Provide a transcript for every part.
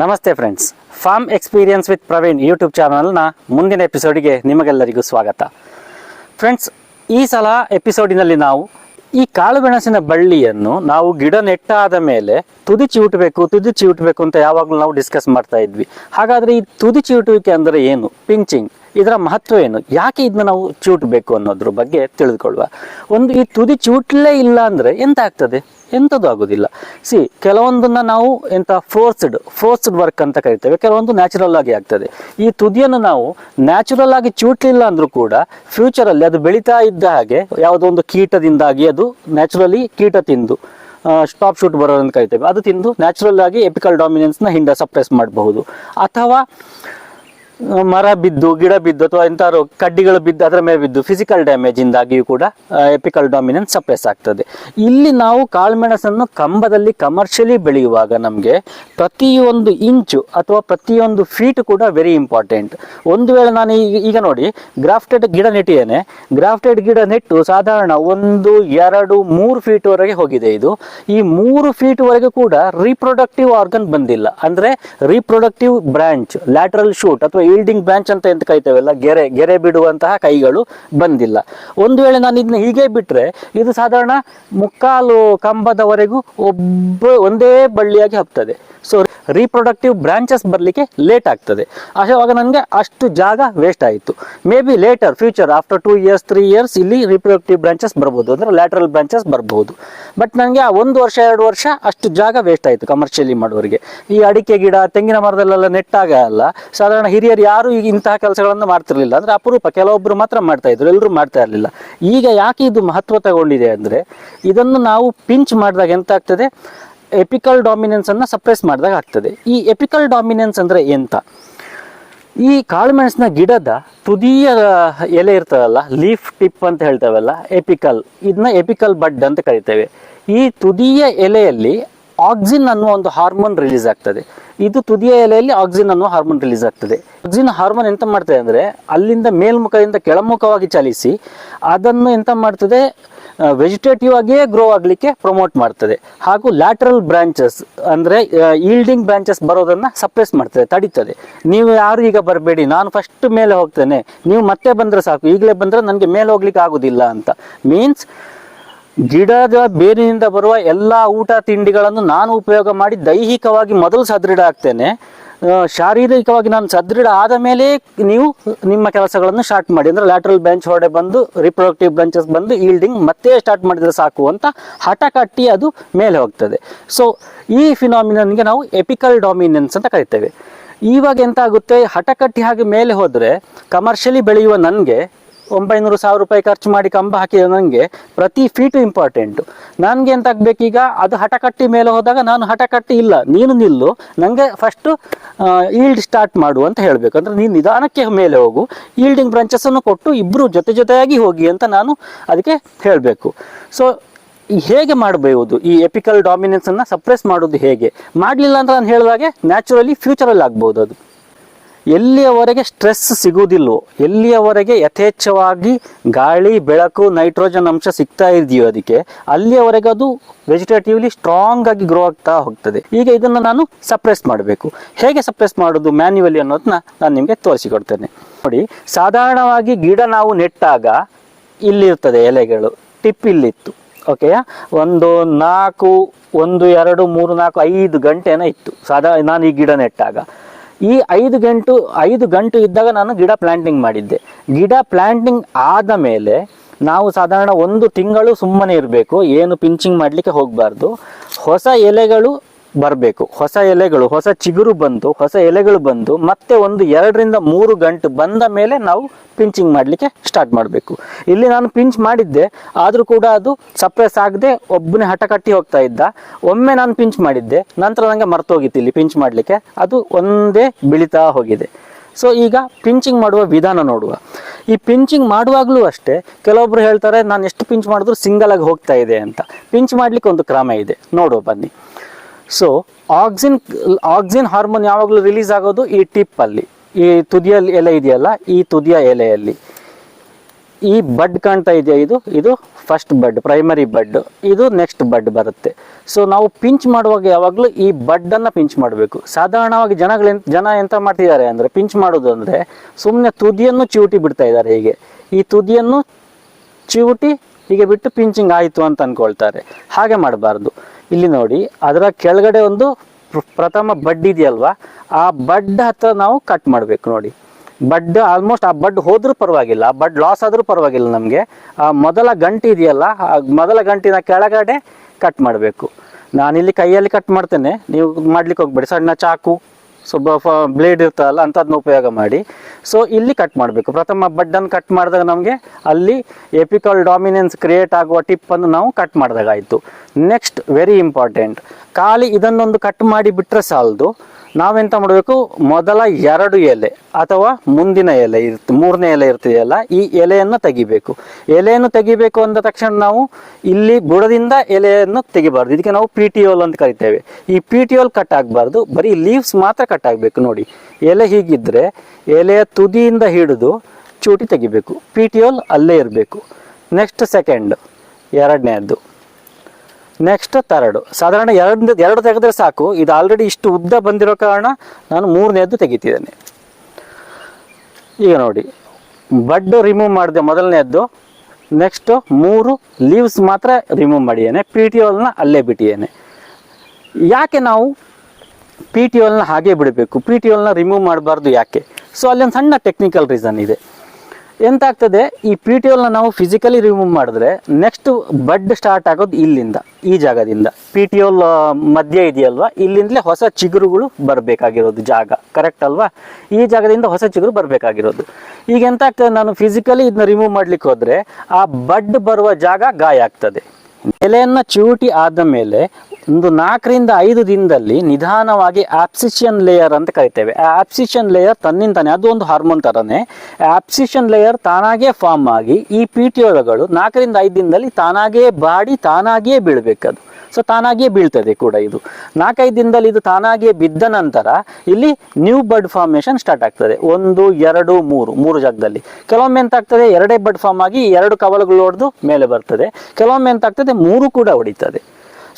ನಮಸ್ತೆ friends farm experience with Praveen YouTube ಚಾನಲ್ನ ಮುಂದಿನ ಎಪಿಸೋಡಿಗೆ ನಿಮಗೆಲ್ಲರಿಗೂ ಸ್ವಾಗತ. ಫ್ರೆಂಡ್ಸ್ ಈ ಸಲ ಎಪಿಸೋಡಿನಲ್ಲಿ ನಾವು ಈ ಕಾಳುಮೆಣಸಿನ ಬಳ್ಳಿಯನ್ನು ನಾವು ಗಿಡ ನೆಟ್ಟಾದ ಮೇಲೆ ತುದಿ ಚಿವುಟಬೇಕು ತುದಿ ಚಿವುಟಬೇಕು ಅಂತ ಯಾವಾಗಲೂ ನಾವು ಡಿಸ್ಕಸ್ ಮಾಡ್ತಾ ಇದ್ವಿ. ಹಾಗಾದರೆ ಈ ತುದಿ ಚಿವುಟುವಿಕೆ ಅಂದರೆ ಏನು? ಪಿಂಚಿಂಗ್ ಇದರ ಮಹತ್ವ ಏನು? ಯಾಕೆ ಇದನ್ನ ನಾವು ಚೂಟ್ಬೇಕು ಅನ್ನೋದ್ರ ಬಗ್ಗೆ ತಿಳಿದುಕೊಳ್ಳುವ. ಒಂದು ಈ ತುದಿ ಚೂಟ್ಲೇ ಇಲ್ಲ ಅಂದ್ರೆ ಎಂತ ಆಗ್ತದೆ? ಎಂಥದ್ದು ಆಗೋದಿಲ್ಲ. ಸಿ ಕೆಲವೊಂದನ್ನ ನಾವು ಎಂತ ಫೋರ್ಸ್ಡ್ ಫೋರ್ಸ್ಡ್ ವರ್ಕ್ ಅಂತ ಕರಿತೇವೆ. ಕೆಲವೊಂದು ನ್ಯಾಚುರಲ್ ಆಗಿ ಆಗ್ತದೆ. ಈ ತುದಿಯನ್ನು ನಾವು ನ್ಯಾಚುರಲ್ ಆಗಿ ಚೂಟ್ಲಿಲ್ಲ ಅಂದ್ರೂ ಕೂಡ ಫ್ಯೂಚರ್ ಅಲ್ಲಿ ಅದು ಬೆಳೀತಾ ಇದ್ದ ಹಾಗೆ ಯಾವುದೋ ಒಂದು ಕೀಟದಿಂದಾಗಿ ಅದು ನ್ಯಾಚುರಲಿ ಕೀಟ ತಿಂದು ಸ್ಟಾಪ್ ಶೂಟ್ ಬರೋದಂತ ಕರಿತೇವೆ. ಅದು ತಿಂದು ನ್ಯಾಚುರಲ್ ಆಗಿ ಎಪಿಕಲ್ ಡಾಮಿನೆನ್ಸ್ನ ಹಿಂದೆ ಸಪ್ರೆಸ್ ಮಾಡಬಹುದು. ಅಥವಾ ಮರ ಬಿದ್ದು, ಗಿಡ ಬಿದ್ದು ಅಥವಾ ಎಂತಾರು ಕಡ್ಡಿಗಳು ಬಿದ್ದು, ಅದರ ಮೇಲೆ ಬಿದ್ದು ಫಿಸಿಕಲ್ ಡ್ಯಾಮೇಜ್ ಇಂದಾಗಿಯೂ ಕೂಡ ಎಪಿಕಲ್ ಡಾಮಿನೆನ್ಸ್ ಸಪ್ರೆಸ್ ಆಗ್ತದೆ. ಇಲ್ಲಿ ನಾವು ಕಾಳುಮೆಣಸನ್ನು ಕಂಬದಲ್ಲಿ ಕಮರ್ಷಿಯಲಿ ಬೆಳೆಯುವಾಗ ನಮಗೆ ಪ್ರತಿಯೊಂದು ಇಂಚು ಅಥವಾ ಪ್ರತಿಯೊಂದು ಫೀಟ್ ಕೂಡ ವೆರಿ ಇಂಪಾರ್ಟೆಂಟ್ ಒಂದು ವೇಳೆ ನಾನು ಈಗ ಈಗ ನೋಡಿ ಗ್ರಾಫ್ಟೆಡ್ ಗಿಡ ನೆಟ್ಟಿದ್ದೇನೆ. ಗ್ರಾಫ್ಟೆಡ್ ಗಿಡ ನೆಟ್ಟು ಸಾಧಾರಣ ಒಂದು, ಎರಡು, ಮೂರು ಫೀಟ್ ವರೆಗೆ ಹೋಗಿದೆ ಇದು. ಈ ಮೂರು ಫೀಟ್ ವರೆಗೂ ಕೂಡ ರೀಪ್ರೊಡಕ್ಟಿವ್ ಆರ್ಗನ್ ಬಂದಿಲ್ಲ. ಅಂದ್ರೆ ರೀಪ್ರೊಡಕ್ಟಿವ್ ಬ್ರಾಂಚ್ ಲ್ಯಾಟ್ರಲ್ ಶೂಟ್ ಅಥವಾ ಈಲ್ಡಿಂಗ್ ಬ್ರಾಂಚ್ ಅಂತ ಎಂತ ಕರಿತೇವಲ್ಲ? ಗೆರೆ ಗೆರೆ ಬಿಡುವಂತಹ ಕೈಗಳು ಬಂದಿಲ್ಲ. ಒಂದು ವೇಳೆ ನಾನು ಇದನ್ನ ಹೀಗೆ ಬಿಟ್ರೆ, ಇದು ಸಾಧಾರಣ ಮುಕ್ಕಾಲು ಕಂಬದವರೆಗೂ ಒಬ್ಬ, ಒಂದೇ ಬಳ್ಳಿಯಾಗಿ ಹೋಗ್ತದೆ ಸೊ ರೀಪ್ರೊಡಕ್ಟಿವ್ ಬ್ರಾಂಚಸ್ ಬರಲಿಕ್ಕೆ ಲೇಟ್ ಆಗ್ತದೆ. ಅವಾಗ ನನಗೆ ಅಷ್ಟು ಜಾಗ ವೇಸ್ಟ್ ಆಯಿತು. May be later future after two years three years ಇಲ್ಲಿ ರೀಪ್ರೊಡಕ್ಟಿವ್ ಬ್ರಾಂಚಸ್ ಬರ್ಬೋದು. ಅಂದರೆ ಲ್ಯಾಟ್ರಲ್ ಬ್ರಾಂಚಸ್ ಬರ್ಬೋದು. ಬಟ್ ನನಗೆ ಆ ಒಂದು ವರ್ಷ, ಎರಡು ವರ್ಷ ಅಷ್ಟು ಜಾಗ ವೇಸ್ಟ್ ಆಯಿತು ಕಮರ್ಷಿಯಲಿ ಮಾಡೋರಿಗೆ ಈ ಅಡಿಕೆ ಗಿಡ, ತೆಂಗಿನ ಮರದಲ್ಲೆಲ್ಲ ನೆಟ್ಟಾಗ ಅಲ್ಲ. ಸಾಧಾರಣ ಹಿರಿಯರು ಯಾರು ಈಗ ಇಂತಹ ಕೆಲಸಗಳನ್ನು ಮಾಡ್ತಿರಲಿಲ್ಲ. ಅಂದರೆ ಅಪರೂಪ ಕೆಲವೊಬ್ಬರು ಮಾತ್ರ ಮಾಡ್ತಾ ಇದ್ರು ಎಲ್ಲರೂ ಮಾಡ್ತಾ ಇರಲಿಲ್ಲ. ಈಗ ಯಾಕೆ ಇದು ಮಹತ್ವ ತಗೊಂಡಿದೆ ಅಂದರೆ ಇದನ್ನು ನಾವು ಪಿಂಚ್ ಮಾಡಿದಾಗ ಎಂತ ಆಗ್ತದೆ ಎಪಿಕಲ್ ಡಾಮಿನೆನ್ಸ್ ಅನ್ನು ಸಪ್ರೆಸ್ ಮಾಡಿದಾಗ ಆಗ್ತದೆ. ಈ ಎಪಿಕಲ್ ಡಾಮಿನೆನ್ಸ್ ಅಂದ್ರೆ ಎಂತ? ಈ ಕಾಳುಮೆಣಸಿನ ಗಿಡದ ತುದಿಯ ಎಲೆ ಇರ್ತದಲ್ಲ, ಲೀಫ್ ಟಿಪ್ ಅಂತ ಹೇಳ್ತೇವಲ್ಲ, ಎಪಿಕಲ್. ಇದನ್ನ ಎಪಿಕಲ್ ಬಡ್ ಅಂತ ಕರಿತೇವೆ. ಈ ತುದಿಯ ಎಲೆಯಲ್ಲಿ ಆಕ್ಸಿನ್ ಅನ್ನುವ ಒಂದು ಹಾರ್ಮೋನ್ ರಿಲೀಸ್ ಆಗ್ತದೆ. ಇದು ತುದಿಯ ಎಲೆಯಲ್ಲಿ ಆಕ್ಸಿನ್ ಅನ್ನುವ ಹಾರ್ಮೋನ್ ರಿಲೀಸ್ ಆಗ್ತದೆ. ಆಕ್ಸಿನ್ ಹಾರ್ಮೋನ್ ಎಂತ ಮಾಡ್ತದೆ ಅಂದ್ರೆ, ಅಲ್ಲಿಂದ ಮೇಲ್ಮುಖದಿಂದ ಕೆಳಮುಖವಾಗಿ ಚಲಿಸಿ, ಅದನ್ನು ಎಂತ ಮಾಡ್ತದೆ ವೆಜಿಟೇಟಿವ್ ಆಗಿಯೇ ಗ್ರೋ ಆಗಲಿಕ್ಕೆ ಪ್ರಮೋಟ್ ಮಾಡ್ತದೆ. ಹಾಗೂ ಲ್ಯಾಟ್ರಲ್ ಬ್ರಾಂಚಸ್ ಅಂದರೆ ಈಲ್ಡಿಂಗ್ ಬ್ರಾಂಚಸ್ ಬರೋದನ್ನ ಸಪ್ರೆಸ್ ಮಾಡ್ತದೆ, ತಡೀತದೆ. ನೀವು ಯಾರು ಈಗ ಬರಬೇಡಿ, ನಾನು ಫಸ್ಟ್ ಮೇಲೆ ಹೋಗ್ತೇನೆ. ನೀವು ಮತ್ತೆ ಬಂದರೆ ಸಾಕು, ಈಗಲೇ ಬಂದರೆ ನನಗೆ ಮೇಲೆ ಹೋಗ್ಲಿಕ್ಕೆ ಆಗೋದಿಲ್ಲ ಅಂತ. ಮೀನ್ಸ್ ಗಿಡದ ಬೇರಿನಿಂದ ಬರುವ ಎಲ್ಲ ಊಟ ತಿಂಡಿಗಳನ್ನು ನಾನು ಉಪಯೋಗ ಮಾಡಿ ದೈಹಿಕವಾಗಿ ಮೊದಲು ಸದೃಢ ಆಗ್ತೇನೆ. ಶಾರೀರಿಕವಾಗಿ ನಾನು ಸದೃಢ ಆದ ಮೇಲೆ ನೀವು ನಿಮ್ಮ ಕೆಲಸಗಳನ್ನು ಸ್ಟಾರ್ಟ್ ಮಾಡಿ. ಅಂದ್ರೆ ಲ್ಯಾಟ್ರಲ್ ಬೆಂಚ್ ಹೊರಡೆ ಬಂದು ರಿಪ್ರೊಡಕ್ಟಿವ್ ಬ್ರಾಂಚಸ್ ಬಂದು ಈಲ್ಡಿಂಗ್ ಮತ್ತೆ ಸ್ಟಾರ್ಟ್ ಮಾಡಿದ್ರೆ ಸಾಕು ಅಂತ ಹಠ ಕಟ್ಟಿ ಅದು ಮೇಲೆ ಹೋಗ್ತದೆ. ಸೊ ಈ ಫಿನಾಮಿನನ್ಗೆ ನಾವು ಎಪಿಕಲ್ ಡಾಮಿನೆನ್ಸ್ ಅಂತ ಕರಿತೇವೆ. ಇವಾಗ ಎಂತಾಗುತ್ತೆ ಹಠ ಕಟ್ಟಿ ಹಾಗೆ ಮೇಲೆ ಹೋದರೆ ಕಮರ್ಷಿಯಲಿ ಬೆಳೆಯುವ ನನಗೆ ಒಂಬೈನೂರು ಸಾವಿರ ರೂಪಾಯಿ ಖರ್ಚು ಮಾಡಿ ಕಂಬ ಹಾಕಿದ ನನಗೆ ಪ್ರತಿ ಫೀಟು ಇಂಪಾರ್ಟೆಂಟು ನನಗೆ ಎಂತ ಈಗ ಅದು ಹಠ ಕಟ್ಟಿ ಮೇಲೆ ಹೋದಾಗ ನಾನು ಹಠ ಕಟ್ಟಿ ಇಲ್ಲ. ನೀನು ನಿಲ್ಲು. ನನಗೆ ಫಸ್ಟು ಈಲ್ಡ್ ಸ್ಟಾರ್ಟ್ ಮಾಡು ಅಂತ ಹೇಳಬೇಕು. ಅಂದರೆ ನೀನು ನಿಧಾನಕ್ಕೆ ಮೇಲೆ ಹೋಗು. ಈಲ್ಡಿಂಗ್ ಬ್ರಾಂಚಸ್ಸನ್ನು ಕೊಟ್ಟು ಇಬ್ಬರು ಜೊತೆ ಜೊತೆಯಾಗಿ ಹೋಗಿ ಅಂತ ನಾನು ಅದಕ್ಕೆ ಹೇಳಬೇಕು. ಸೊ ಹೇಗೆ ಮಾಡಬಹುದು ಈ ಎಪಿಕಲ್ ಡಾಮಿನೆನ್ಸನ್ನು ಸಪ್ರೆಸ್ ಮಾಡೋದು ಹೇಗೆ? ಮಾಡಲಿಲ್ಲ ಅಂತ ನಾನು ಹೇಳಿದಾಗೆ ನ್ಯಾಚುರಲಿ ಫ್ಯೂಚರಲ್ಲಿ ಆಗ್ಬೋದು ಅದು. ಎಲ್ಲಿಯವರೆಗೆ ಸ್ಟ್ರೆಸ್ ಸಿಗುವುದಿಲ್ಲವೋ ಎಲ್ಲಿಯವರೆಗೆ ಯಥೇಚ್ಛವಾಗಿ ಗಾಳಿ, ಬೆಳಕು, ನೈಟ್ರೋಜನ್ ಅಂಶ ಸಿಗ್ತಾ ಇದೆಯೋ ಅದಕ್ಕೆ, ಅಲ್ಲಿಯವರೆಗೆ ಅದು ವೆಜಿಟೇಟಿವ್ಲಿ ಸ್ಟ್ರಾಂಗ್ ಆಗಿ ಗ್ರೋ ಆಗ್ತಾ ಹೋಗ್ತದೆ. ಈಗ ಇದನ್ನು ನಾನು ಸಪ್ರೆಸ್ ಮಾಡಬೇಕು. ಹೇಗೆ ಸಪ್ರೆಸ್ ಮಾಡೋದು ಮ್ಯಾನ್ಯುವಲಿ ಅನ್ನೋದನ್ನ ನಾನು ನಿಮಗೆ ತೋರಿಸಿಕೊಡ್ತೇನೆ. ನೋಡಿ, ಸಾಧಾರಣವಾಗಿ ಗಿಡ ನಾವು ನೆಟ್ಟಾಗ ಇಲ್ಲಿರ್ತದೆ ಎಲೆಗಳು, ಟಿಪ್ ಇಲ್ಲಿತ್ತು ಓಕೆ ಒಂದು ನಾಲ್ಕು, ಒಂದು, ಎರಡು, ಮೂರು, ನಾಲ್ಕು, ಐದು ಗಂಟೆನ ಇತ್ತು. ಸಾಧಾರಣ ನಾನು ಈ ಗಿಡ ನೆಟ್ಟಾಗ. ಈ ಐದು ಗಂಟು ಐದು ಗಂಟು ಇದ್ದಾಗ ನಾನು ಗಿಡ ಪ್ಲಾಂಟಿಂಗ್ ಮಾಡಿದ್ದೆ. ಗಿಡ ಪ್ಲಾಂಟಿಂಗ್ ಆದ ಮೇಲೆ ನಾವು ಸಾಧಾರಣ ಒಂದು ತಿಂಗಳು ಸುಮ್ಮನೆ ಇರಬೇಕು, ಏನು ಪಿಂಚಿಂಗ್ ಮಾಡಲಿಕ್ಕೆ ಹೋಗಬಾರ್ದು. ಹೊಸ ಎಲೆಗಳು ಬರಬೇಕು. ಹೊಸ ಎಲೆಗಳು, ಹೊಸ ಚಿಗುರು ಬಂದು, ಹೊಸ ಎಲೆಗಳು ಬಂದು ಮತ್ತೆ ಒಂದು ಎರಡರಿಂದ ಮೂರು ಗಂಟು ಬಂದ ಮೇಲೆ ನಾವು ಪಿಂಚಿಂಗ್ ಮಾಡಲಿಕ್ಕೆ ಸ್ಟಾರ್ಟ್ ಮಾಡಬೇಕು. ಇಲ್ಲಿ ನಾನು ಪಿಂಚ್ ಮಾಡಿದ್ದೆ, ಆದರೂ ಕೂಡ ಅದು ಸಪ್ರೆಸ್ ಆಗದೆ ಒಬ್ಬನೇ ಹಠ ಕಟ್ಟಿ ಹೋಗ್ತಾ ಇದ್ದ. ಒಮ್ಮೆ ನಾನು ಪಿಂಚ್ ಮಾಡಿದ್ದೆ, ನಂತರ ನನಗೆ ಮರ್ತೋಗಿತ್ತು ಇಲ್ಲಿ ಪಿಂಚ್ ಮಾಡಲಿಕ್ಕೆ. ಅದು ಒಂದೇ ಬಿಳಿತಾ ಹೋಗಿದೆ. ಸೊ ಈಗ ಪಿಂಚಿಂಗ್ ಮಾಡುವ ವಿಧಾನ ನೋಡುವ. ಈ ಪಿಂಚಿಂಗ್ ಮಾಡುವಾಗಲೂ ಅಷ್ಟೇ ಕೆಲವೊಬ್ರು ಹೇಳ್ತಾರೆ, ನಾನು ಎಷ್ಟು ಪಿಂಚ್ ಮಾಡಿದ್ರು ಸಿಂಗಲ್ ಆಗಿ ಹೋಗ್ತಾ ಇದೆ ಅಂತ. ಪಿಂಚ್ ಮಾಡಲಿಕ್ಕೆ ಒಂದು ಕ್ರಮ ಇದೆ. ನೋಡುವ ಬನ್ನಿ. ಸೊ ಆಕ್ಸಿನ್ ಆಕ್ಸಿನ್ ಹಾರ್ಮೋನ್ ಯಾವಾಗಲೂ ರಿಲೀಸ್ ಆಗೋದು ಈ ಟಿಪ್ ಅಲ್ಲಿ. ಈ ತುದಿಯ ಎಲೆ ಇದೆಯಲ್ಲ, ಈ ತುದಿಯ ಎಲೆಯಲ್ಲಿ. ಈ ಬಡ್ ಕಾಣ್ತಾ ಇದೆಯಾ ಇದು? ಇದು ಫಸ್ಟ್ ಬಡ್ ಪ್ರೈಮರಿ ಬಡ್ ಇದು ನೆಕ್ಸ್ಟ್ ಬಡ್ ಬರುತ್ತೆ. ಸೊ ನಾವು ಪಿಂಚ್ ಮಾಡುವಾಗ ಯಾವಾಗಲೂ ಈ ಬಡ್ಡನ್ನು ಪಿಂಚ್ ಮಾಡಬೇಕು. ಸಾಧಾರಣವಾಗಿ ಜನಗಳು ಜನ ಎಂತ ಮಾಡ್ತಿದ್ದಾರೆ ಅಂದರೆ ಪಿಂಚ್ ಮಾಡೋದು ಅಂದರೆ ಸುಮ್ಮನೆ ತುದಿಯನ್ನು ಚಿವುಟಿ ಬಿಡ್ತಾ ಇದ್ದಾರೆ ಹೀಗೆ. ಈ ತುದಿಯನ್ನು ಚಿವುಟಿ ಹೀಗೆ ಬಿಟ್ಟು ಪಿಂಚಿಂಗ್ ಆಯಿತು ಅಂತ ಅನ್ಕೊಳ್ತಾರೆ. ಹಾಗೆ ಮಾಡಬಾರ್ದು. ಇಲ್ಲಿ ನೋಡಿ, ಅದರ ಕೆಳಗಡೆ ಒಂದು ಪ್ರಥಮ ಬಡ್ ಇದೆಯಲ್ವಾ? ಆ ಬಡ್ ಹತ್ರ ನಾವು ಕಟ್ ಮಾಡಬೇಕು ನೋಡಿ. ಬಡ್ ಆಲ್ಮೋಸ್ಟ್ ಆ ಬಡ್ ಹೋದ್ರೂ ಪರವಾಗಿಲ್ಲ, ಆ ಬಡ್ ಲಾಸ್ ಆದ್ರೂ ಪರವಾಗಿಲ್ಲ ನಮಗೆ. ಆ ಮೊದಲ ಗಂಟೆ ಇದೆಯಲ್ಲ, ಆ ಮೊದಲ ಗಂಟಿನ ಕೆಳಗಡೆ ಕಟ್ ಮಾಡಬೇಕು. ನಾನಿಲ್ಲಿ ಕೈಯಲ್ಲಿ ಕಟ್ ಮಾಡ್ತೇನೆ, ನೀವು ಮಾಡ್ಲಿಕ್ಕೆ ಹೋಗ್ಬೇಡಿ. ಸಣ್ಣ ಚಾಕು. ಸ್ವಲ್ಪ ಬ್ಲೇಡ್ ಇರ್ತಲ್ಲ ಅಂಥದ್ನ ಉಪಯೋಗ ಮಾಡಿ. ಸೊ ಇಲ್ಲಿ ಕಟ್ ಮಾಡಬೇಕು. ಪ್ರಥಮ ಬಡ್ಡನ್ನು ಕಟ್ ಮಾಡಿದಾಗ ನಮಗೆ ಅಲ್ಲಿ ಎಪಿಕಲ್ ಡಾಮಿನೆನ್ಸ್ ಕ್ರಿಯೇಟ್ ಆಗುವ ಟಿಪ್ಪನ್ನು ನಾವು ಕಟ್ ಮಾಡಿದಾಗ ಆಯಿತು ನೆಕ್ಸ್ಟ್ ವೆರಿ ಇಂಪಾರ್ಟೆಂಟ್ ಖಾಲಿ ಇದನ್ನೊಂದು ಕಟ್ ಮಾಡಿ ಬಿಟ್ಟರೆ ಸಾಲದು. ನಾವೆಂತ ಮಾಡಬೇಕು? ಮೊದಲ ಎರಡು ಎಲೆ ಅಥವಾ ಮುಂದಿನ ಎಲೆ ಇರ್ತ, ಮೂರನೇ ಎಲೆ ಇರ್ತಿದೆಯಲ್ಲ, ಈ ಎಲೆಯನ್ನು ತೆಗಿಬೇಕು. ಎಲೆಯನ್ನು ತೆಗಿಬೇಕು ಅಂದ ತಕ್ಷಣ ನಾವು ಇಲ್ಲಿ ಬುಡದಿಂದ ಎಲೆಯನ್ನು ತೆಗಿಬಾರ್ದು. ಇದಕ್ಕೆ ನಾವು ಪಿ ಟಿ ಓಲ್ ಅಂತ ಕರಿತೇವೆ. ಈ ಪಿ ಟಿ ಓಲ್ ಕಟ್ ಆಗಬಾರ್ದು. ಬರೀ ಲೀವ್ಸ್ ಮಾತ್ರ ಕಟ್ ಆಗಬೇಕು ನೋಡಿ. ಎಲೆ ಹೀಗಿದ್ರೆ ಎಲೆಯ ತುದಿಯಿಂದ ಹಿಡಿದು ಚೂಟಿ ತೆಗಿಬೇಕು. ಪಿ ಟಿ ಓಲ್ ಅಲ್ಲೇ ಇರಬೇಕು. ನೆಕ್ಸ್ಟ್ ಸೆಕೆಂಡ್, ಎರಡನೇದ್ದು. ನೆಕ್ಸ್ಟ್ ತರಡು ಸಾಧಾರಣ ಎರಡು ಎರಡು ತೆಗೆದ್ರೆ ಸಾಕು. ಇದು ಆಲ್ರೆಡಿ ಇಷ್ಟು ಉದ್ದ ಬಂದಿರೋ ಕಾರಣ ನಾನು ಮೂರನೇದ್ದು ತೆಗಿತಿದ್ದೇನೆ. ಈಗ ನೋಡಿ. ಬಡ್ ರಿಮೂವ್ ಮಾಡಿದೆ ಮೊದಲನೇದ್ದು. ನೆಕ್ಸ್ಟ್ ಮೂರು ಲೀವ್ಸ್ ಮಾತ್ರ ರಿಮೂವ್ ಮಾಡಿದ್ದೇನೆ. ಪಿ ಟಿ ಓಲ್ನ ಅಲ್ಲೇ ಬಿಟ್ಟಿದ್ದೇನೆ. ಯಾಕೆ ನಾವು ಪಿ ಟಿ ಓಲ್ನ ಹಾಗೆ ಬಿಡಬೇಕು? ಪಿ ಟಿ ಓಲ್ನ ರಿಮೂವ್ ಮಾಡಬಾರ್ದು ಯಾಕೆ? ಸೊ ಅಲ್ಲೊಂದು ಸಣ್ಣ ಟೆಕ್ನಿಕಲ್ ರೀಸನ್ ಇದೆ. ಎಂತ ಆಗ್ತದೆ ಈ ಪಿ ಟಿ ಓಲ್ನ ನಾವು ಫಿಸಿಕಲಿ ರಿಮೂವ್ ಮಾಡಿದ್ರೆ ನೆಕ್ಸ್ಟ್ ಬಡ್ ಸ್ಟಾರ್ಟ್ ಆಗೋದು ಇಲ್ಲಿಂದ, ಈ ಜಾಗದಿಂದ. ಪಿ ಟಿ ಓಲ್ ಮಧ್ಯೆ ಇದೆಯಲ್ವಾ? ಇಲ್ಲಿಂದಲೇ ಹೊಸ ಚಿಗುರುಗಳು ಬರಬೇಕಾಗಿರೋದು ಜಾಗ. ಕರೆಕ್ಟ್ ಅಲ್ವಾ? ಈ ಜಾಗದಿಂದ ಹೊಸ ಚಿಗುರು ಬರಬೇಕಾಗಿರೋದು. ಈಗ ಎಂತ ಆಗ್ತದೆ ನಾನು ಫಿಸಿಕಲಿ ಇದನ್ನ ರಿಮೂವ್ ಮಾಡ್ಲಿಕ್ಕೆ ಹೋದ್ರೆ ಆ ಬಡ್ ಬರುವ ಜಾಗ ಗಾಯ ಆಗ್ತದೆ. ಎಲೆಯನ್ನ ಚೂಟಿ ಆದ ಮೇಲೆ ಒಂದು ನಾಲ್ಕರಿಂದ ಐದು ದಿನದಲ್ಲಿ ನಿಧಾನವಾಗಿ ಆಪ್ಸಿಷನ್ ಲೇಯರ್ ಅಂತ ಕರಿತೇವೆ. ಆ ಆಪ್ಸಿಷನ್ ಲೇಯರ್ ತನ್ನಿಂದಾನೆ, ಅದು ಒಂದು ಹಾರ್ಮೋನ್ ಥರನೇ ಆಪ್ಸಿಷನ್ ಲೇಯರ್ ತಾನಾಗೇ ಫಾರ್ಮ್ ಆಗಿ ಈ ಪಿಟಿಒಗಳು ನಾಲ್ಕರಿಂದ ಐದು ದಿನದಲ್ಲಿ ತಾನಾಗೇ ಬಾಡಿ ತಾನಾಗಿಯೇ ಬೀಳಬೇಕದು ಸೊ ತಾನಾಗಿಯೇ ಬೀಳ್ತದೆ ಕೂಡ ಇದು. ನಾಲ್ಕೈದು ದಿನದಲ್ಲಿ ಇದು ತಾನಾಗಿಯೇ ಬಿದ್ದ ನಂತರ ಇಲ್ಲಿ ನ್ಯೂ ಬಡ್ ಫಾರ್ಮೇಷನ್ ಸ್ಟಾರ್ಟ್ ಆಗ್ತದೆ. ಒಂದು, ಎರಡು, ಮೂರು ಮೂರು ಜಾಗದಲ್ಲಿ. ಕೆಲವೊಮ್ಮೆ ಎಂತಾಗ್ತದೆ ಎರಡೇ ಬಡ್ ಫಾರ್ಮ್ ಆಗಿ ಎರಡು ಕವಲುಗಳು ಹೊಡೆದು ಮೇಲೆ ಬರ್ತದೆ. ಕೆಲವೊಮ್ಮೆ ಎಂತ ಆಗ್ತದೆ ಮೂರು ಕೂಡ ಹೊಡಿತದೆ.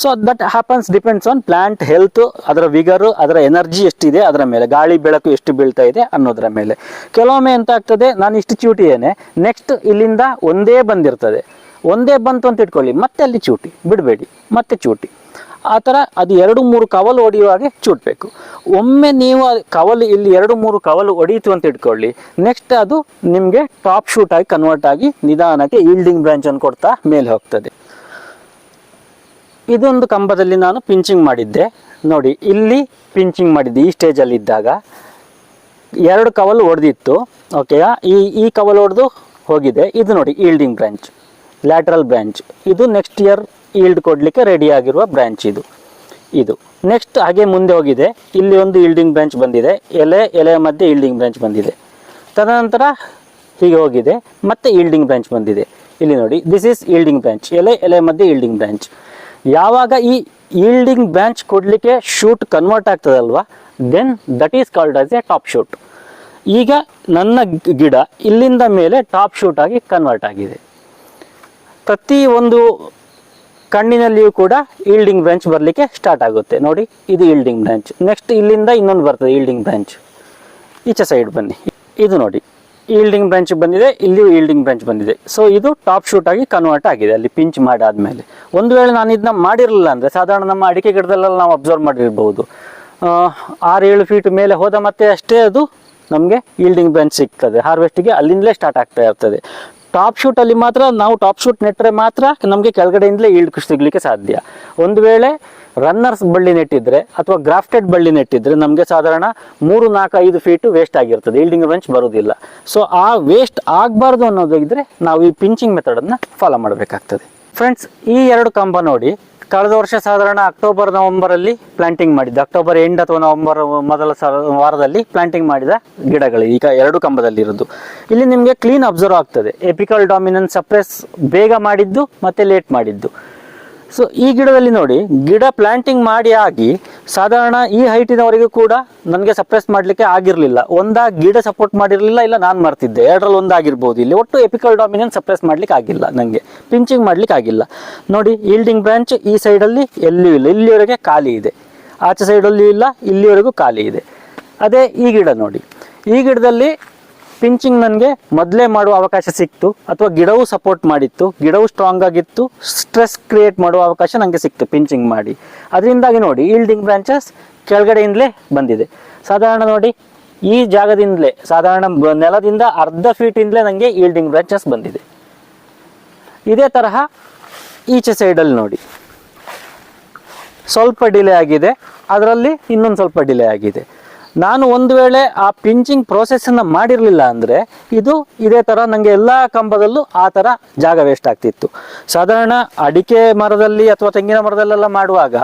So that happens depends on plant health ಅದರ ವಿಗರು ಅದರ ಎನರ್ಜಿ ಎಷ್ಟಿದೆ, ಅದರ ಮೇಲೆ. ಗಾಳಿ, ಬೆಳಕು ಎಷ್ಟು ಬೀಳ್ತಾ ಇದೆ ಅನ್ನೋದರ ಮೇಲೆ. ಕೆಲವೊಮ್ಮೆ ಎಂತ ಆಗ್ತದೆ, ನಾನು ಇಷ್ಟು ಚೂಟಿದ್ದೇನೆ ನೆಕ್ಸ್ಟ್ ಇಲ್ಲಿಂದ ಒಂದೇ ಬಂದಿರ್ತದೆ. ಒಂದೇ ಬಂತು ಅಂತ ಇಟ್ಕೊಳ್ಳಿ, ಮತ್ತೆ ಅಲ್ಲಿ ಚೂಟಿ, ಬಿಡಬೇಡಿ, ಮತ್ತೆ ಚೂಟಿ. ಆ ಥರ ಅದು ಎರಡು ಮೂರು ಕವಲು ಹೊಡೆಯುವಾಗೆ ಚೂಟ್ಬೇಕು. ಒಮ್ಮೆ ನೀವು ಕವಲು, ಇಲ್ಲಿ ಎರಡು ಮೂರು ಕವಲು ಹೊಡೀತು ಅಂತ ಇಟ್ಕೊಳ್ಳಿ ನೆಕ್ಸ್ಟ್ ಅದು ನಿಮಗೆ ಟಾಪ್ ಶೂಟ್ ಆಗಿ ಕನ್ವರ್ಟ್ ಆಗಿ ನಿಧಾನಕ್ಕೆ ಈಲ್ಡಿಂಗ್ ಬ್ರಾಂಚನ್ನು ಕೊಡ್ತಾ ಮೇಲೆ ಹೋಗ್ತದೆ. ಇದೊಂದು ಕಂಬದಲ್ಲಿ ನಾನು ಪಿಂಚಿಂಗ್ ಮಾಡಿದ್ದೆ. ನೋಡಿ, ಇಲ್ಲಿ ಪಿಂಚಿಂಗ್ ಮಾಡಿದ್ದೆ, ಈ ಸ್ಟೇಜಲ್ಲಿ ಇದ್ದಾಗ. ಎರಡು ಕವಲು ಹೊಡೆದಿತ್ತು ಓಕೆ ಈ ಈ ಕವಲು ಹೊಡೆದು ಹೋಗಿದೆ. ಇದು ನೋಡಿ ಈಲ್ಡಿಂಗ್ ಬ್ರ್ಯಾಂಚ್ ಲ್ಯಾಟ್ರಲ್ ಬ್ರ್ಯಾಂಚ್ ಇದು ನೆಕ್ಸ್ಟ್ ಇಯರ್ ಈಲ್ಡ್ ಕೊಡಲಿಕ್ಕೆ ರೆಡಿ ಆಗಿರುವ ಬ್ರಾಂಚ್ ಇದು. ಇದು. ನೆಕ್ಸ್ಟ್ ಹಾಗೆ ಮುಂದೆ ಹೋಗಿದೆ. ಇಲ್ಲಿ ಒಂದು ಈಲ್ಡಿಂಗ್ ಬ್ರಾಂಚ್ ಬಂದಿದೆ. ಎಲೆ, ಎಲೆಯ ಮಧ್ಯೆ ಈಲ್ಡಿಂಗ್ ಬ್ರ್ಯಾಂಚ್ ಬಂದಿದೆ. ತದನಂತರ ಹೀಗೆ ಹೋಗಿದೆ. ಮತ್ತೆ ಈಲ್ಡಿಂಗ್ ಬ್ರ್ಯಾಂಚ್ ಬಂದಿದೆ. ಇಲ್ಲಿ ನೋಡಿ ದಿಸ್ ಈಸ್ ಈಲ್ಡಿಂಗ್ ಬ್ರ್ಯಾಂಚ್ ಎಲೆ ಎಲೆ ಮಧ್ಯೆ ಈಲ್ಡಿಂಗ್ ಬ್ರಾಂಚ್ ಯಾವಾಗ ಈ ಈಲ್ಡಿಂಗ್ ಬ್ಯಾಂಚ್ ಕೊಡಲಿಕ್ಕೆ shoot convert ಆಗ್ತದಲ್ವಾ? Then that is called as a top shoot ಈಗ ನನ್ನ ಗಿಡ ಇಲ್ಲಿಂದ ಮೇಲೆ ಟಾಪ್ ಶೂಟ್ ಆಗಿ ಕನ್ವರ್ಟ್ ಆಗಿದೆ. ಪ್ರತಿ ಒಂದು ಕಣ್ಣಿನಲ್ಲಿಯೂ ಕೂಡ ಈಲ್ಡಿಂಗ್ ಬ್ರಾಂಚ್ ಬರಲಿಕ್ಕೆ ಸ್ಟಾರ್ಟ್ ಆಗುತ್ತೆ. ನೋಡಿ, ಇದು ಈಲ್ಡಿಂಗ್ ಬ್ರಾಂಚ್ ನೆಕ್ಸ್ಟ್ ಇಲ್ಲಿಂದ ಇನ್ನೊಂದು ಬರ್ತದೆ ಈಲ್ಡಿಂಗ್ ಬ್ರಾಂಚ್ ಈಚೆ ಸೈಡ್ ಬನ್ನಿ. ಇದು ನೋಡಿ. ಈಲ್ಡಿಂಗ್ ಬ್ರಾಂಚ್ ಬಂದಿದೆ ಇಲ್ಲಿ ಈಲ್ಡಿಂಗ್ ಬ್ರಾಂಚ್ ಬಂದಿದೆ. ಸೊ ಇದು ಟಾಪ್ ಶೂಟ್ ಆಗಿ ಕನ್ವರ್ಟ್ ಆಗಿದೆ, ಅಲ್ಲಿ ಪಿಂಚ್ ಮಾಡಾದ್ಮೇಲೆ. ಒಂದು ವೇಳೆ ನಾನು ಇದನ್ನ ಮಾಡಿರಲಿಲ್ಲ ಅಂದರೆ, ಸಾಧಾರಣ ನಮ್ಮ ಅಡಿಕೆ ಗಿಡದಲ್ಲೆಲ್ಲ ನಾವು ಅಬ್ಸರ್ವ್ ಮಾಡಿರ್ಬೋದು. ಆರು ಏಳು ಫೀಟ್ ಮೇಲೆ ಹೋದ ಮತ್ತೆ ಅಷ್ಟೇ ಅದು ನಮಗೆ ಈಲ್ಡಿಂಗ್ ಬ್ರಾಂಚ್ ಸಿಗ್ತದೆ. ಹಾರ್ವೆಸ್ಟಿಗೆ ಅಲ್ಲಿಂದಲೇ ಸ್ಟಾರ್ಟ್ ಆಗ್ತಾ ಇರ್ತದೆ. ಟಾಪ್ ಶೂಟಲ್ಲಿ ಮಾತ್ರ ನಾವು ಟಾಪ್ ಶೂಟ್ ನೆಟ್ಟರೆ ಮಾತ್ರ ನಮಗೆ ಕೆಳಗಡೆಯಿಂದಲೇ ಈಲ್ಡ್ ಸಿಗ್ಲಿಕ್ಕೆ ಸಾಧ್ಯ. ಒಂದು ವೇಳೆ ರನ್ನರ್ಸ್ ಬಳ್ಳಿ ನೆಟ್ಟಿದ್ರೆ ಅಥವಾ ಗ್ರಾಫ್ಟೆಡ್ ಬಳ್ಳಿ ನೆಟ್ಟಿದ್ರೆ ನಮಗೆ ಸಾಧಾರಣ ಮೂರು ನಾಲ್ಕು ಐದು ಫೀಟು ವೇಸ್ಟ್ ಆಗಿರ್ತದೆ. ಈಲ್ಡಿಂಗ್ ರೆಂಚ್ ಬರೋದಿಲ್ಲ. ಸೊ ಆ ವೇಸ್ಟ್ ಆಗಬಾರ್ದು ಅನ್ನೋದಿದ್ರೆ ನಾವು ಈ ಪಿಂಚಿಂಗ್ ಮೆಥಡನ್ನು ಫಾಲೋ ಮಾಡಬೇಕಾಗ್ತದೆ. ಫ್ರೆಂಡ್ಸ್ ಈ ಎರಡು ಕಂಬ ನೋಡಿ. ಕಳೆದ ವರ್ಷ ಸಾಧಾರಣ ಅಕ್ಟೋಬರ್ ನವೆಂಬರಲ್ಲಿ ಪ್ಲಾಂಟಿಂಗ್ ಮಾಡಿದ್ದೆ. ಅಕ್ಟೋಬರ್ ಎಂಡ್ ಅಥವಾ ನವೆಂಬರ್ ಮೊದಲ ವಾರದಲ್ಲಿ ಪ್ಲಾಂಟಿಂಗ್ ಮಾಡಿದ ಗಿಡಗಳು ಈಗ ಎರಡು ಕಂಬದಲ್ಲಿ ಇರೋದು. ಇಲ್ಲಿ ನಿಮಗೆ ಕ್ಲೀನ್ ಅಬ್ಸರ್ವ್ ಆಗ್ತದೆ. ಎಪಿಕಲ್ ಡಾಮಿನೆನ್ಸ್ ಸಪ್ರೆಸ್ ಬೇಗ ಮಾಡಿದ್ದು ಮತ್ತೆ ಲೇಟ್ ಮಾಡಿದ್ದು. ಸೊ ಈ ಗಿಡದಲ್ಲಿ ನೋಡಿ, ಗಿಡ ಪ್ಲಾಂಟಿಂಗ್ ಮಾಡಿ ಆಗಿ, ಸಾಧಾರಣ ಈ ಹೈಟಿನವರೆಗೂ ಕೂಡ ನನಗೆ ಸಪ್ರೆಸ್ ಮಾಡಲಿಕ್ಕೆ ಆಗಿರಲಿಲ್ಲ. ಒಂದಾ ಗಿಡ ಸಪೋರ್ಟ್ ಮಾಡಿರಲಿಲ್ಲ, ಇಲ್ಲ ನಾನು ಮಾಡ್ತಿದ್ದೆ. ಎರಡರಲ್ಲಿ ಒಂದಾಗಿರ್ಬೋದು ಇಲ್ಲಿ ಒಟ್ಟು ಎಪಿಕಲ್ ಡಾಮಿನೆನ್ಸ್ ಸಪ್ರೆಸ್ ಮಾಡ್ಲಿಕ್ಕೆ ಆಗಿಲ್ಲ ನನಗೆ ಪಿಂಚಿಂಗ್ ಮಾಡ್ಲಿಕ್ಕೆ ಆಗಿಲ್ಲ. ನೋಡಿ ಈಲ್ಡಿಂಗ್ ಬ್ರಾಂಚ್ ಈ ಸೈಡಲ್ಲಿ ಎಲ್ಲಿಯೂ ಇಲ್ಲ. ಇಲ್ಲಿವರೆಗೆ ಖಾಲಿ ಇದೆ. ಆಚೆ ಸೈಡಲ್ಲಿ ಇಲ್ಲ, ಇಲ್ಲಿವರೆಗೂ ಖಾಲಿ ಇದೆ. ಅದೇ ಈ ಗಿಡ ನೋಡಿ. ಈ ಗಿಡದಲ್ಲಿ ಪಿಂಚಿಂಗ್ ನನಗೆ ಮೊದಲೇ ಮಾಡುವ ಅವಕಾಶ ಸಿಕ್ತು. ಅಥವಾ ಗಿಡವೂ ಸಪೋರ್ಟ್ ಮಾಡಿತ್ತು. ಗಿಡವು ಸ್ಟ್ರಾಂಗ್ ಆಗಿತ್ತು. ಸ್ಟ್ರೆಸ್ ಕ್ರಿಯೇಟ್ ಮಾಡುವ ಅವಕಾಶ ನನಗೆ ಸಿಕ್ತು ಪಿಂಚಿಂಗ್ ಮಾಡಿ. ಅದರಿಂದಾಗಿ ನೋಡಿ ಈಲ್ಡಿಂಗ್ ಬ್ರಾಂಚಸ್ ಕೆಳಗಡೆಯಿಂದಲೇ ಬಂದಿದೆ. ಸಾಧಾರಣ ನೋಡಿ, ಈ ಜಾಗದಿಂದಲೇ, ಸಾಧಾರಣ ನೆಲದಿಂದ ಅರ್ಧ ಫೀಟಿಂದಲೇ ನನಗೆ ಈಲ್ಡಿಂಗ್ ಬ್ರಾಂಚಸ್ ಬಂದಿದೆ. ಇದೇ ತರಹ ಈಚೆ ಸೈಡಲ್ಲಿ ನೋಡಿ. ಸ್ವಲ್ಪ ಡಿಲೇ ಆಗಿದೆ. ಅದರಲ್ಲಿ ಇನ್ನೊಂದು ಸ್ವಲ್ಪ ಡಿಲೇ ಆಗಿದೆ. ನಾನು ಒಂದು ವೇಳೆ ಆ ಪಿಂಚಿಂಗ್ ಪ್ರೋಸೆಸ್ಸನ್ನು ಮಾಡಿರಲಿಲ್ಲ ಅಂದರೆ ಇದು ಇದೇ ಥರ ನನಗೆ ಎಲ್ಲ ಕಂಬದಲ್ಲೂ ಆ ಥರ ಜಾಗ ವೇಸ್ಟ್ ಆಗ್ತಿತ್ತು. ಸಾಧಾರಣ ಅಡಿಕೆ ಮರದಲ್ಲಿ ಅಥವಾ ತೆಂಗಿನ ಮರದಲ್ಲೆಲ್ಲ ಮಾಡುವಾಗ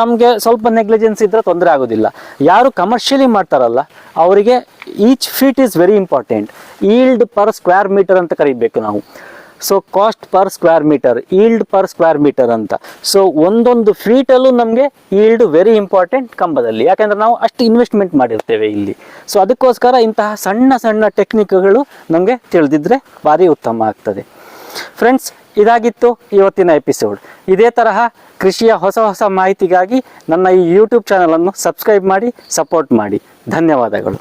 ನಮಗೆ ಸ್ವಲ್ಪ ನೆಗ್ಲಿಜೆನ್ಸ್ ಇದ್ದರೆ ತೊಂದರೆ ಆಗೋದಿಲ್ಲ. ಯಾರು ಕಮರ್ಷಿಯಲಿ ಮಾಡ್ತಾರಲ್ಲ, ಅವರಿಗೆ each feet is very important yield per square metre ಅಂತ ಕರಿಬೇಕು ನಾವು. So cost per square metre yield per square metre ಅಂತ. ಸೊ ಒಂದೊಂದು ಫೀಟಲ್ಲೂ ನಮಗೆ ಈಲ್ಡ್ ವೆರಿ ಇಂಪಾರ್ಟೆಂಟ್ ಕಂಬದಲ್ಲಿ. ಯಾಕೆಂದ್ರೆ ನಾವು ಅಷ್ಟು ಇನ್ವೆಸ್ಟ್ಮೆಂಟ್ ಮಾಡಿರ್ತೇವೆ ಇಲ್ಲಿ. ಸೊ ಅದಕ್ಕೋಸ್ಕರ ಇಂತಹ ಸಣ್ಣ ಸಣ್ಣ ಟೆಕ್ನಿಕ್ಗಳು ನಮಗೆ ತಿಳಿದಿದ್ರೆ ಭಾರಿ ಉತ್ತಮ ಆಗ್ತದೆ. ಫ್ರೆಂಡ್ಸ್ ಇದಾಗಿತ್ತು ಇವತ್ತಿನ ಎಪಿಸೋಡ್ ಇದೇ ತರಹ ಕೃಷಿಯ ಹೊಸ ಹೊಸ ಮಾಹಿತಿಗಾಗಿ ನನ್ನ ಈ ಯೂಟ್ಯೂಬ್ ಚಾನಲನ್ನು ಸಬ್ಸ್ಕ್ರೈಬ್ ಮಾಡಿ ಸಪೋರ್ಟ್ ಮಾಡಿ. ಧನ್ಯವಾದಗಳು.